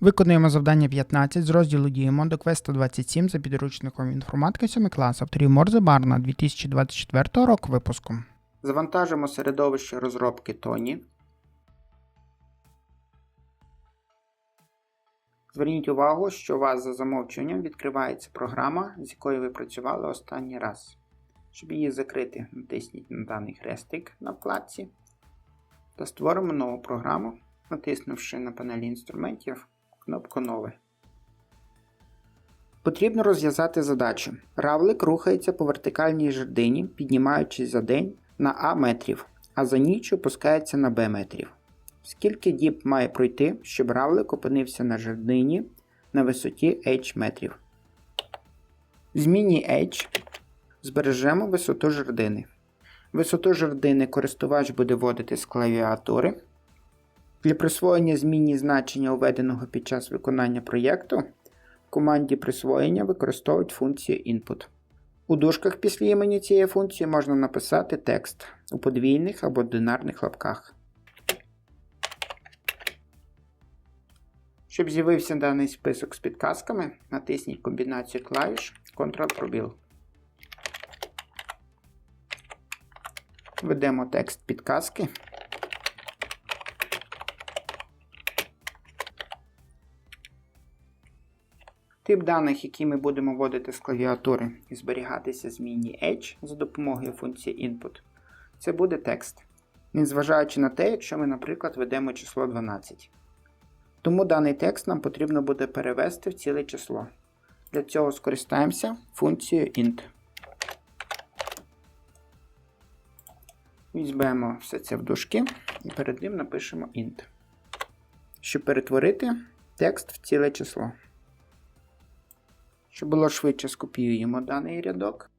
Виконуємо завдання 15 з розділу Діємо до квесту 27 за підручником інформатики 7 клас авторів Морзе Барна 2024 року випуску. Завантажимо середовище розробки Тоні. Зверніть увагу, що у вас за замовчуванням відкривається програма, з якою ви працювали останній раз. Щоб її закрити, натисніть на даний хрестик на вкладці та створимо нову програму, натиснувши на панелі інструментів кнопку Нове. Потрібно розв'язати задачу. Равлик рухається по вертикальній жердині, піднімаючись за день на А метрів, а за ніч опускається на Б метрів. Скільки діб має пройти, щоб равлик опинився на жердині на висоті H метрів? Зміні H збережемо висоту жердини. Висоту жердини користувач буде вводити з клавіатури. Для присвоєння змінні значення введеного під час виконання проєкту в команді присвоєння використовують функцію input. У дужках після імені цієї функції можна написати текст у подвійних або динарних лапках. Щоб з'явився даний список з підказками, натисніть комбінацію клавіш Ctrl-пробіл. Введемо текст підказки. Тип даних, які ми будемо вводити з клавіатури і зберігатися змінні H за допомогою функції input, це буде текст, незважаючи на те, якщо ми, наприклад, ведемо число 12. Тому даний текст нам потрібно буде перевести в ціле число. Для цього скористаємося функцією int. Візьмемо все це в дужки і перед ним напишемо int. Щоб перетворити текст в ціле число. Щоб було швидше, скопіюємо даний рядок.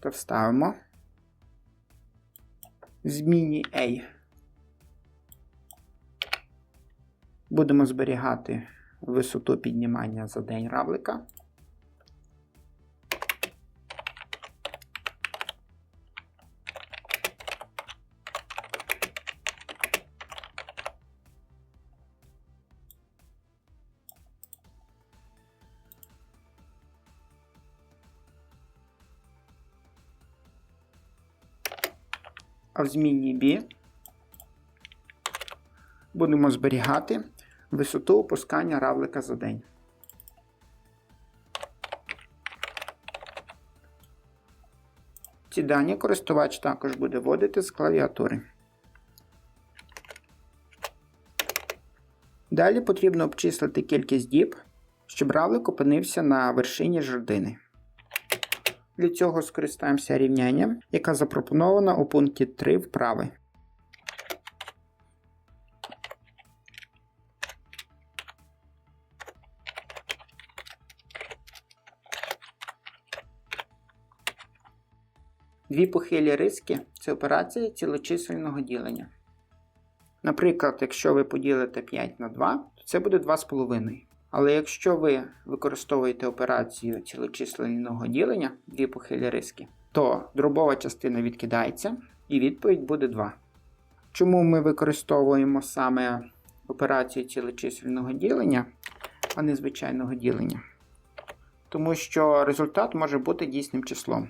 Та вставимо зміні A. Будемо зберігати висоту піднімання за день равлика. А в змінній B будемо зберігати висоту опускання равлика за день. Ці дані користувач також буде вводити з клавіатури. Далі потрібно обчислити кількість діб, щоб равлик опинився на вершині жердини. Для цього скористаємося рівнянням, яка запропонована у пункті 3 вправи. Дві похилі риски це операція цілочисельного ділення. Наприклад, якщо ви поділите 5 на 2, то це буде 2,5. Але якщо ви використовуєте операцію цілочисленного ділення, дві похилі риски, то дробова частина відкидається і відповідь буде 2. Чому ми використовуємо саме операцію цілочисельного ділення, а не звичайного ділення? Тому що результат може бути дійсним числом.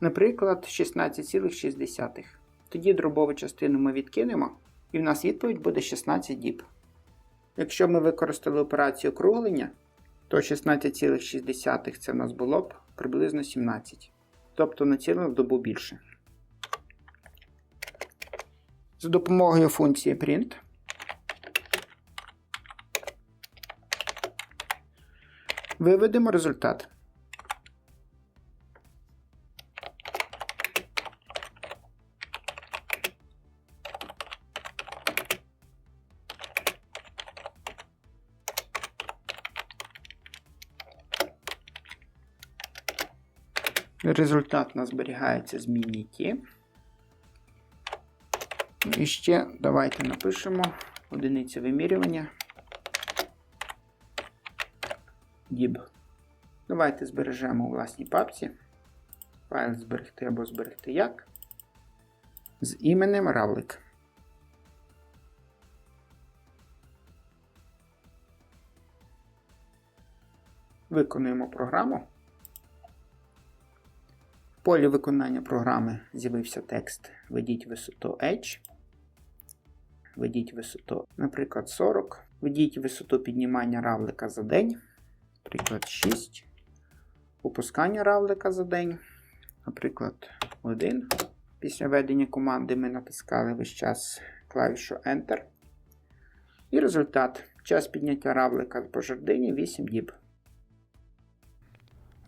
Наприклад, 16,6. Тоді дробову частину ми відкинемо, і в нас відповідь буде 16 діб. Якщо ми використали операцію округлення, то 16,6 це в нас було б приблизно 17. Тобто на цілу добу більше. За допомогою функції print виведемо результат. Результат у нас зберігається з ті. Ну, і ще давайте напишемо одиницю вимірювання. DIB. Давайте збережемо у власній папці. Файл зберегти або зберегти як. З іменем Равлик. Виконуємо програму. Полі виконання програми з'явився текст Введіть висоту H. Введіть висоту, наприклад, 40. Введіть висоту піднімання равлика за день. Наприклад, 6. Опускання равлика за день. Наприклад, 1. Після введення команди ми натискали весь час клавішу Enter. І результат. Час підняття равлика по жердині 8 діб.